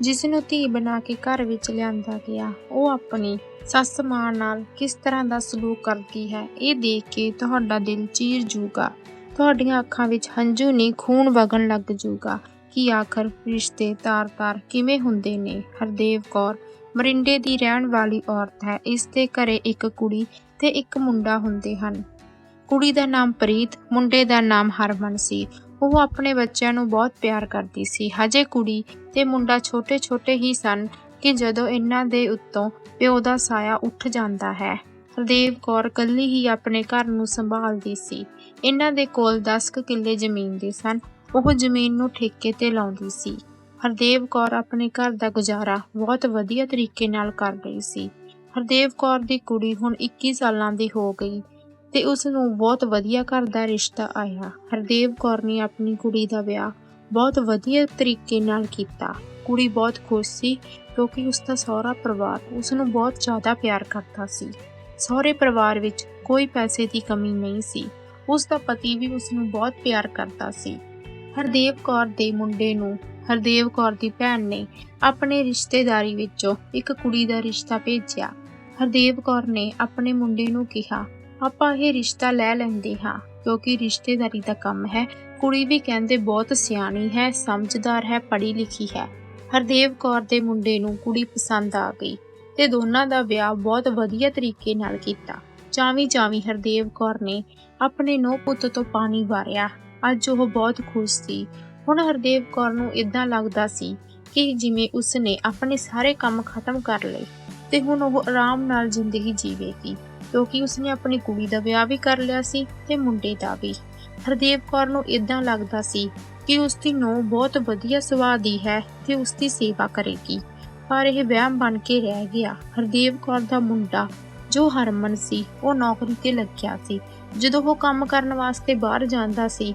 ਜਿਸ ਨੂੰ ਧੀ ਬਣਾ ਕੇ ਘਰ ਵਿੱਚ ਲਿਆਂਦਾ ਗਿਆ, ਉਹ ਆਪਣੀ ਸੱਸ ਮਾਂ ਨਾਲ ਕਿਸ ਤਰ੍ਹਾਂ ਦਾ ਸਲੂਕ ਕਰਦੀ ਹੈ, ਇਹ ਦੇਖ ਕੇ ਤੁਹਾਡਾ ਦਿਲ ਚੀਰ ਜੂਗਾ। ਤੁਹਾਡੀਆਂ ਅੱਖਾਂ ਵਿੱਚ ਹੰਝੂ ਨਹੀਂ ਖੂਨ ਵਗਣ ਲੱਗ ਜੂਗਾ ਕਿ ਆਖਰ ਰਿਸ਼ਤੇ ਤਾਰ-ਤਾਰ ਕਿਵੇਂ ਹੁੰਦੇ ਨੇ। ਹਰਦੇਵ ਕੌਰ, ਮਰਿੰਡੇ ਦੀ ਰਹਿਣ ਵਾਲੀ ਔਰਤ ਹੈ, ਇਸ ਦੇ ਘਰੇ ਇੱਕ ਕੁੜੀ ਤੇ ਇੱਕ ਮੁੰਡਾ ਹੁੰਦੇ ਹਨ। ਕੁੜੀ ਦਾ ਨਾਮ ਪ੍ਰੀਤ, ਮੁੰਡੇ ਦਾ ਨਾਮ ਹਰਮਨ ਸੀ। ਉਹ ਆਪਣੇ ਬੱਚਿਆਂ ਨੂੰ ਬਹੁਤ ਪਿਆਰ ਕਰਦੀ ਸੀ। ਹਜੇ ਕੁੜੀ ਤੇ ਮੁੰਡਾ ਛੋਟੇ-ਛੋਟੇ ਹੀ ਸਨ ਕਿ ਜਦੋਂ ਇਹਨਾਂ ਦੇ ਉੱਤੋਂ ਪਿਓ ਦਾ ਸਾਇਆ ਉੱਠ ਜਾਂਦਾ ਹੈ ਹਰਦੇਵ ਕੌਰ ਕੱਲੀ ਹੀ ਆਪਣੇ ਘਰ ਨੂੰ ਸੰਭਾਲਦੀ ਸੀ। ਇਹਨਾਂ ਦੇ ਕੋਲ 10 ਕੁ ਕਿੱਲੇ ਜ਼ਮੀਨ ਦੇ ਸਨ। ਉਹ ਜ਼ਮੀਨ ਨੂੰ ਠੇਕੇ ਤੇ ਲਾਉਂਦੀ ਸੀ। ਹਰਦੇਵ ਕੌਰ ਆਪਣੇ ਘਰ ਦਾ ਗੁਜ਼ਾਰਾ ਬਹੁਤ ਵਧੀਆ ਤਰੀਕੇ ਨਾਲ ਕਰ ਰਹੀ ਸੀ। ਹਰਦੇਵ ਕੌਰ ਦੀ ਕੁੜੀ ਹੁਣ 21 ਸਾਲਾਂ ਦੀ ਹੋ ਗਈ। ਤੇ ਉਸ ਨੂੰ ਬਹੁਤ ਵਧੀਆ ਘਰ ਦਾ ਰਿਸ਼ਤਾ ਆਇਆ। ਹਰਦੇਵ ਕੌਰ ਨੇ ਆਪਣੀ ਕੁੜੀ ਦਾ ਵਿਆਹ ਬਹੁਤ ਵਧੀਆ ਤਰੀਕੇ ਨਾਲ ਕੀਤਾ। ਕੁੜੀ ਬਹੁਤ ਖੁਸ਼ ਸੀ ਕਿਉਂਕਿ ਉਸ ਦਾ ਸਹੁਰਾ ਪਰਿਵਾਰ ਉਸ ਨੂੰ ਬਹੁਤ ਜ਼ਿਆਦਾ ਪਿਆਰ ਕਰਦਾ ਸੀ। ਸਹੁਰੇ ਪਰਿਵਾਰ ਵਿੱਚ ਕੋਈ ਪੈਸੇ ਦੀ ਕਮੀ ਨਹੀਂ ਸੀ। ਉਸ ਦਾ ਪਤੀ ਵੀ ਉਸ ਨੂੰ ਬਹੁਤ ਪਿਆਰ ਕਰਦਾ ਸੀ। ਹਰਦੇਵ ਕੌਰ ਦੇ ਮੁੰਡੇ ਨੂੰ ਹਰਦੇਵ ਕੌਰ ਦੀ ਭੈਣ ਨੇ ਆਪਣੇ ਰਿਸ਼ਤੇਦਾਰੀ ਵਿੱਚੋਂ ਇੱਕ ਕੁੜੀ ਦਾ ਰਿਸ਼ਤਾ ਭੇਜਿਆ। ਹਰਦੇਵ ਕੌਰ ਨੇ ਆਪਣੇ ਮੁੰਡੇ ਨੂੰ ਕਿਹਾ ਆਪਾਂ ਇਹ ਰਿਸ਼ਤਾ ਲੈ ਲੈਂਦੇ ਹਾਂ, ਕਿਉਂਕਿ ਰਿਸ਼ਤੇਦਾਰੀ ਦਾ ਕੰਮ ਹੈ। ਕੁੜੀ ਵੀ ਕਹਿੰਦੇ ਬਹੁਤ ਸਿਆਣੀ ਹੈ, ਸਮਝਦਾਰ ਹੈ ਪੜ੍ਹੀ ਲਿਖੀ ਹੈ। ਹਰਦੇਵ ਕੌਰ ਦੇ ਮੁੰਡੇ ਨੂੰ ਕੁੜੀ ਪਸੰਦ ਆ ਗਈ ਤੇ ਦੋਨਾਂ ਦਾ ਵਿਆਹ ਬਹੁਤ ਵਧੀਆ ਤਰੀਕੇ ਨਾਲ ਕੀਤਾ। ਚਾਵੀ ਚਾਵੀ ਹਰਦੇਵ ਕੌਰ ਨੇ ਆਪਣੇ ਨੋ ਪੁੱਤ ਤੋਂ ਪਾਣੀ ਵਾਰਿਆ। ਅੱਜ ਉਹ ਬਹੁਤ ਖੁਸ਼ ਸੀ। ਹੁਣ ਹਰਦੇਵ ਕੌਰ ਨੂੰ ਇਦਾਂ ਲੱਗਦਾ ਸੀ ਕਿ ਜਿਵੇਂ ਉਸਨੇ ਆਪਣੇ ਸਾਰੇ ਕੰਮ ਖਤਮ ਕਰ ਲਏ ਤੇ ਹੁਣ ਉਹ ਆਰਾਮ ਨਾਲ ਜ਼ਿੰਦਗੀ ਜੀਵੇਗੀ। ਕਿਉਂਕਿ ਉਸਨੇ ਆਪਣੀ ਕੁੜੀ ਦਾ ਵਿਆਹ ਵੀ ਕਰ ਲਿਆ ਸੀ ਤੇ ਮੁੰਡੇ ਦਾ ਵੀ। ਹਰਦੇਵ ਕੌਰ ਨੂੰ ਇਦਾਂ ਲੱਗਦਾ ਸੀ ਕਿ ਉਸ ਦੀ ਨੂੰਹ ਬਹੁਤ ਵਧੀਆ ਸੁਭਾਅ ਦੀ ਹੈ ਤੇ ਉਸ ਦੀ ਸੇਵਾ ਕਰੇਗੀ। ਪਰ ਇਹ ਵਹਿਮ ਬਣ ਕੇ ਰਹਿ ਗਿਆ। ਹਰਦੇਵ ਕੌਰ ਦਾ ਮੁੰਡਾ, ਜੋ ਹਰਮਨ ਸੀ, ਉਹ ਨੌਕਰੀ ਤੇ ਲੱਗਿਆ ਸੀ। ਜਦੋਂ ਉਹ ਕੰਮ ਕਰਨ ਵਾਸਤੇ ਬਾਹਰ ਜਾਂਦਾ ਸੀ,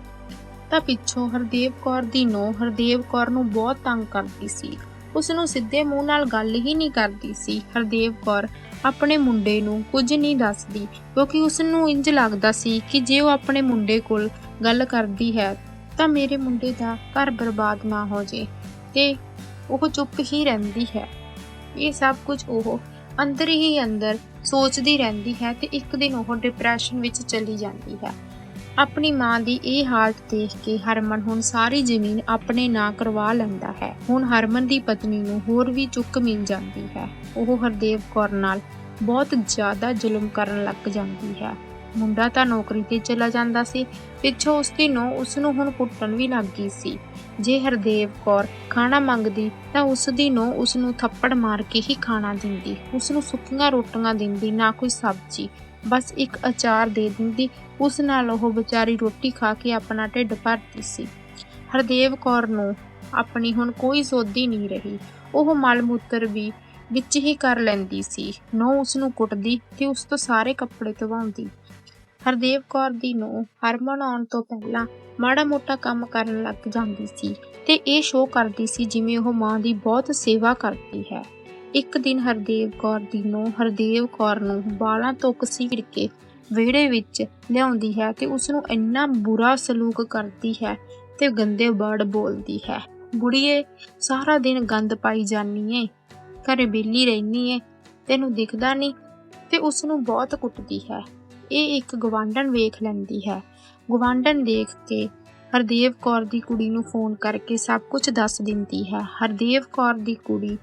ਤਾਂ ਪਿੱਛੋਂ ਹਰਦੇਵ ਕੌਰ ਦੀ ਨੂੰਹ ਹਰਦੇਵ ਕੌਰ ਨੂੰ ਬਹੁਤ ਤੰਗ ਕਰਦੀ ਸੀ। ਉਸ ਨੂੰ ਸਿੱਧੇ ਮੂੰਹ ਨਾਲ ਗੱਲ ਹੀ ਨਹੀਂ ਕਰਦੀ ਸੀ। ਹਰਦੇਵ ਕੌਰ ਆਪਣੇ ਮੁੰਡੇ ਨੂੰ ਕੁਝ ਨਹੀਂ ਦੱਸਦੀ, ਕਿਉਂਕਿ ਉਸ ਨੂੰ ਇੰਜ ਲੱਗਦਾ ਸੀ ਕਿ ਜੇ ਉਹ ਆਪਣੇ ਮੁੰਡੇ ਕੋਲ ਗੱਲ ਕਰਦੀ ਹੈ, ਤਾਂ ਮੇਰੇ ਮੁੰਡੇ ਦਾ ਘਰ ਬਰਬਾਦ ਨਾ ਹੋ ਜੇ ਤੇ ਉਹ ਚੁੱਪ ਹੀ ਰਹਿੰਦੀ ਹੈ। ਇਹ ਸਭ ਕੁਝ ਉਹ ਅੰਦਰ ਹੀ ਅੰਦਰ ਸੋਚਦੀ ਰਹਿੰਦੀ ਹੈ ਤੇ ਇੱਕ ਦਿਨ ਉਹ ਡਿਪਰੈਸ਼ਨ ਵਿੱਚ ਚਲੀ ਜਾਂਦੀ ਹੈ। ਆਪਣੀ ਮਾਂ ਦੀ ਇਹ ਹਾਲਤ ਦੇਖ ਕੇ ਹਰਮਨ ਹੁਣ ਸਾਰੀ ਜ਼ਮੀਨ ਆਪਣੇ ਨਾਂ ਕਰਵਾ ਲੈਂਦਾ ਹੈ। ਹੁਣ ਹਰਮਨ ਦੀ ਪਤਨੀ ਨੂੰ ਹੋਰ ਵੀ ਚੁੱਕ ਮਿਲ ਜਾਂਦੀ ਹੈ। ਉਹ ਹਰਦੇਵ ਕੌਰ ਨਾਲ ਬਹੁਤ ਜ਼ਿਆਦਾ ਜ਼ੁਲਮ ਕਰਨ ਲੱਗ ਜਾਂਦੀ ਹੈ। ਮੁੰਡਾ ਤਾਂ ਨੌਕਰੀ ਤੇ ਚਲਾ ਜਾਂਦਾ ਸੀ। ਪਿੱਛੋਂ ਉਸਦੀ ਨੂੰਹ ਉਸ ਨੂੰ ਹੁਣ ਕੁੱਟਣ ਵੀ ਲੱਗ ਗਈ ਸੀ। ਜੇ ਹਰਦੇਵ ਕੌਰ ਖਾਣਾ ਮੰਗਦੀ ਤਾਂ ਉਸ ਦੀ ਨੂੰਹ ਉਸ ਨੂੰ ਥੱਪੜ ਮਾਰ ਕੇ ਹੀ ਖਾਣਾ ਦਿੰਦੀ। ਉਸ ਨੂੰ ਸੁੱਕੀਆਂ ਰੋਟੀਆਂ ਦਿੰਦੀ, ਨਾ ਕੋਈ ਸਬਜ਼ੀ ਬਸ ਇੱਕ ਅਚਾਰ ਦੇ ਦਿੰਦੀ। ਉਸ ਨਾਲ ਉਹ ਵਿਚਾਰੀ ਰੋਟੀ ਖਾ ਕੇ ਆਪਣਾ ਢਿੱਡ ਭਰਦੀ ਸੀ। ਹਰਦੇਵ ਕੌਰ ਨੂੰ ਆਪਣੀ ਹੁਣ ਕੋਈ ਸੋਧੀ ਨਹੀਂ ਰਹੀ। ਉਹ ਮਲ ਮੂਤਰ ਵੀ ਵਿੱਚ ਹੀ ਕਰ ਲੈਂਦੀ ਸੀ। ਨੋ ਉਸ ਨੂੰ ਕੁੱਟਦੀ ਤੇ ਉਸ ਤੋਂ ਸਾਰੇ ਕੱਪੜੇ ਧਵਾਉਂਦੀ। ਹਰਦੇਵ ਕੌਰ ਦੀ ਨੂੰ ਹਰਮਨ ਆਉਣ ਤੋਂ ਪਹਿਲਾਂ ਮਾੜਾ ਮੋਟਾ ਕੰਮ ਕਰਨ ਲੱਗ ਜਾਂਦੀ ਸੀ ਤੇ ਇਹ ਸ਼ੋਅ ਕਰਦੀ ਸੀ ਜਿਵੇਂ ਉਹ ਮਾਂ ਦੀ ਬਹੁਤ ਸੇਵਾ ਕਰਦੀ ਹੈ। ਇੱਕ ਦਿਨ ਹਰਦੇਵ ਕੌਰ ਦੀ ਨੂੰ ਹਰਦੇਵ ਕੌਰ ਨੂੰ ਬਾਲਾਂ ਤੋਂ ਘਸੀੜ ਕੇ ਵਿਹੜੇ ਵਿੱਚ ਲਿਆਉਂਦੀ ਹੈ ਤੇ ਉਸ ਨੂੰ ਇੰਨਾ ਬੁਰਾ ਸਲੂਕ ਕਰਦੀ ਹੈ ਤੇ ਗੰਦੇ ਵਰਡ ਬੋਲਦੀ ਹੈ। ਬੁੜੀਏ, ਸਾਰਾ ਦਿਨ ਗੰਦ ਪਾਈ ਜਾਨੀ ਏ, ਘਰੇ ਬਿੱਲੀ ਰਹਿਨੀ ਏ, ਤੈਨੂੰ ਦਿਖਦਾ ਨਹੀਂ ਤੇ ਉਸ ਨੂੰ ਬਹੁਤ ਕੁੱਟਦੀ ਹੈ। ਇਹ ਇੱਕ ਗਵਾਂਢਣ ਵੇਖ ਲੈਂਦੀ ਹੈ। ਗਵਾਂਢਣ ਦੇਖ ਕੇ ਹਰਦੇਵ ਕੌਰ ਦੀ ਕੁੜੀ ਨੂੰ ਫੋਨ ਕਰਕੇ ਸਭ ਕੁਝ ਦੱਸ ਦਿੰਦੀ ਹੈ। ਹਰਦੇਵ ਕੌਰ ਦੀ ਕੁੜੀ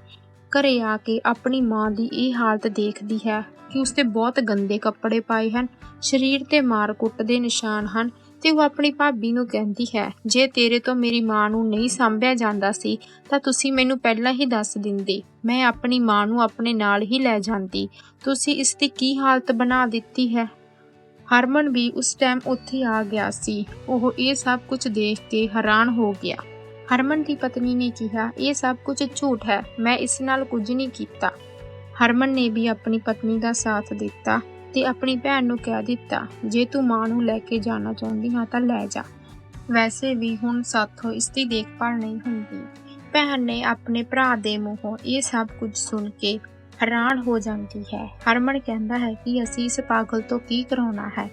ਘਰੇ ਆ ਕੇ ਆਪਣੀ ਮਾਂ ਦੀ ਇਹ ਹਾਲਤ ਦੇਖਦੀ ਹੈ ਕਿ ਉਸਤੇ ਬਹੁਤ ਗੰਦੇ ਕੱਪੜੇ ਪਾਏ ਹਨ, ਸਰੀਰ ਤੇ ਮਾਰ ਕੁੱਟ ਦੇ ਨਿਸ਼ਾਨ ਹਨ ਤੇ ਉਹ ਆਪਣੀ ਭਾਬੀ ਨੂੰ ਕਹਿੰਦੀ ਹੈ, ਜੇ ਤੇਰੇ ਤੋਂ ਮੇਰੀ ਮਾਂ ਨੂੰ ਨਹੀਂ ਸੰਭਿਆ ਜਾਂਦਾ ਸੀ, ਤਾਂ ਤੁਸੀਂ ਮੈਨੂੰ ਪਹਿਲਾਂ ਹੀ ਦੱਸ ਦਿੰਦੇ। ਮੈਂ ਆਪਣੀ ਮਾਂ ਨੂੰ ਆਪਣੇ ਨਾਲ ਹੀ ਲੈ ਜਾਂਦੀ। ਤੁਸੀਂ ਇਸ ਦੀ ਕੀ ਹਾਲਤ ਬਣਾ ਦਿੱਤੀ ਹੈ? ਹਰਮਨ ਵੀ ਉਸ ਟਾਈਮ ਉੱਥੇ ਆ ਗਿਆ ਸੀ। ਉਹ ਇਹ ਸਭ ਕੁਝ ਦੇਖ ਕੇ ਹੈਰਾਨ ਹੋ ਗਿਆ। ਹਰਮਨ ਦੀ ਪਤਨੀ ਨੇ ਕਿਹਾ, ਇਹ ਸਭ ਕੁਝ ਝੂਠ ਹੈ, ਮੈਂ ਇਸ ਨਾਲ ਕੁਝ ਨਹੀਂ ਕੀਤਾ। ਹਰਮਨ ਨੇ ਵੀ ਆਪਣੀ ਪਤਨੀ ਦਾ ਸਾਥ ਦਿੱਤਾ ਤੇ ਆਪਣੀ ਭੈਣ ਨੂੰ ਕਹਿ ਦਿੱਤਾ, ਜੇ ਤੂੰ ਮਾਂ ਨੂੰ ਲੈ ਕੇ ਜਾਣਾ ਚਾਹੁੰਦੀ ਹਾਂ ਤਾਂ ਲੈ ਜਾ। ਵੈਸੇ ਵੀ ਹੁਣ ਸਾਥੋਂ ਇਸ ਦੀ ਦੇਖਭਾਲ ਨਹੀਂ ਹੁੰਦੀ। ਭੈਣ ਨੇ ਆਪਣੇ ਭਰਾ ਦੇ ਮੂੰਹੋਂ ਇਹ ਸਭ ਕੁਝ ਸੁਣ ਕੇ ਹੈਰਾਨ ਹੋ ਜਾਂਦੀ ਹੈ। ਹਰਮਨ ਕਹਿੰਦਾ ਹੈ ਕਿ ਅਸੀਂ ਇਸ ਪਾਗਲ ਤੋਂ ਕੀ ਕਰਾਉਣਾ ਹੈ?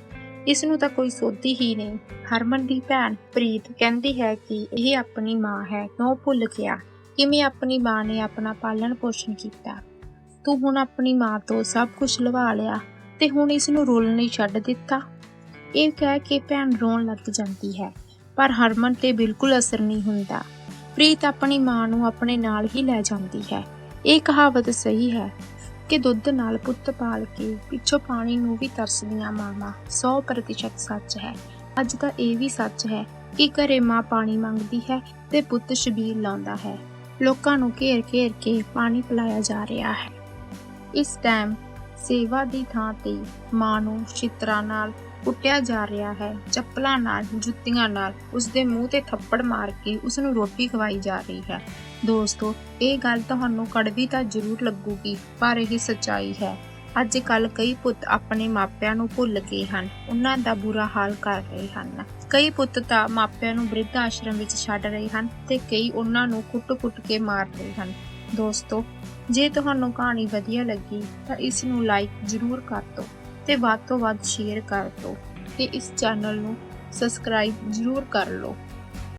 ਇਸ ਨੂੰ ਤਾਂ ਕੋਈ ਸੋਧੀ ਹੀ ਨਹੀਂ। ਹਰਮਨ ਦੀ ਭੈਣ ਪ੍ਰੀਤ ਕਹਿੰਦੀ ਹੈ ਕਿ ਇਹ ਆਪਣੀ ਮਾਂ ਹੈ, ਕਿਉਂ ਭੁੱਲ ਗਿਆ? ਕਿਵੇਂ ਆਪਣੀ ਮਾਂ ਨੇ ਆਪਣਾ ਪਾਲਣ ਪੋਸ਼ਣ ਕੀਤਾ? ਤੂੰ ਹੁਣ ਆਪਣੀ ਮਾਂ ਤੋਂ ਸਭ ਕੁਝ ਲਵਾ ਲਿਆ ਤੇ ਹੁਣ ਇਸ ਨੂੰ ਰੋਲ ਨਹੀਂ ਛੱਡ ਦਿੱਤਾ? ਇਹ ਕਹਿ ਕੇ ਭੈਣ ਰੋਣ ਲੱਗ ਜਾਂਦੀ ਹੈ, ਪਰ ਹਰਮਨ ਤੇ ਬਿਲਕੁਲ ਅਸਰ ਨਹੀਂ ਹੁੰਦਾ। ਪ੍ਰੀਤ ਆਪਣੀ ਮਾਂ ਨੂੰ ਆਪਣੇ ਨਾਲ ਹੀ ਲੈ ਜਾਂਦੀ ਹੈ। ਇਹ ਕਹਾਵਤ ਸਹੀ ਹੈ। ਕਿ ਦੁੱਧ ਨਾਲ ਪੁੱਤ ਪਾਲ ਕੇ ਪਿੱਛੋਂ ਪਾਣੀ ਨੂੰ ਵੀ ਤਰਸਦੀਆਂ ਮਾਵਾਂ। 100% ਸੱਚ ਹੈ। ਅੱਜ ਤਾਂ ਇਹ ਵੀ ਸੱਚ ਹੈ ਕਿ ਘਰੇ ਮਾਂ ਪਾਣੀ ਮੰਗਦੀ ਹੈ ਤੇ ਪੁੱਤ ਸ਼ਬੀਰ ਲਾਉਂਦਾ ਹੈ। ਲੋਕਾਂ ਨੂੰ ਘੇਰ ਘੇਰ ਕੇ ਪਾਣੀ ਪਿਲਾਇਆ ਜਾ ਰਿਹਾ ਹੈ। ਇਸ ਟਾਈਮ ਸੇਵਾ ਦੀ ਥਾਂ ਤੇ ਮਾਂ ਨੂੰ ਚਿੱਤਰਾਂ ਨਾਲ ਕੁੱਟਿਆ ਜਾ ਰਿਹਾ ਹੈ। ਚੱਪਲਾਂ ਨਾਲ, ਜੁੱਤੀਆਂ ਨਾਲ ਉਸ ਦੇ ਮੂੰਹ ਤੇ ਥੱਪੜ ਮਾਰ ਕੇ ਉਸ ਨੂੰ ਰੋਟੀ ਖਵਾਈ ਜਾ ਰਹੀ ਹੈ। ਦੋਸਤੋ, ਇਹ ਗੱਲ ਤੁਹਾਨੂੰ ਕੜਵੀ ਤਾਂ ਜ਼ਰੂਰ ਲੱਗੂਗੀ, ਪਰ ਇਹ ਸੱਚਾਈ ਹੈ। ਅੱਜ ਕੱਲ ਕਈ ਪੁੱਤ ਆਪਣੇ ਮਾਪਿਆਂ ਨੂੰ ਭੁੱਲ ਗਏ ਹਨ। ਉਹਨਾਂ ਦਾ ਬੁਰਾ ਹਾਲ ਕਰ ਰਹੇ ਹਨ। ਕਈ ਪੁੱਤ ਤਾਂ ਮਾਪਿਆਂ ਨੂੰ ਬ੍ਰਿਧ ਆਸ਼ਰਮ ਵਿੱਚ ਛੱਡ ਰਹੇ ਹਨ ਤੇ ਕਈ ਉਹਨਾਂ ਨੂੰ ਕੁੱਟ-ਕੁੱਟ ਕੇ ਮਾਰ ਰਹੇ ਹਨ। ਦੋਸਤੋ, ਜੇ ਤੁਹਾਨੂੰ ਕਹਾਣੀ ਵਧੀਆ ਲੱਗੀ, ਤਾਂ ਇਸ ਨੂੰ ਲਾਈਕ ਜ਼ਰੂਰ ਕਰ ਦਿਓ ਤੇ ਵੱਧ ਤੋਂ ਵੱਧ ਸ਼ੇਅਰ ਕਰ ਦਿਓ ਤੇ ਇਸ ਚੈਨਲ ਨੂੰ ਸਬਸਕ੍ਰਾਈਬ ਜ਼ਰੂਰ ਕਰ ਲਓ।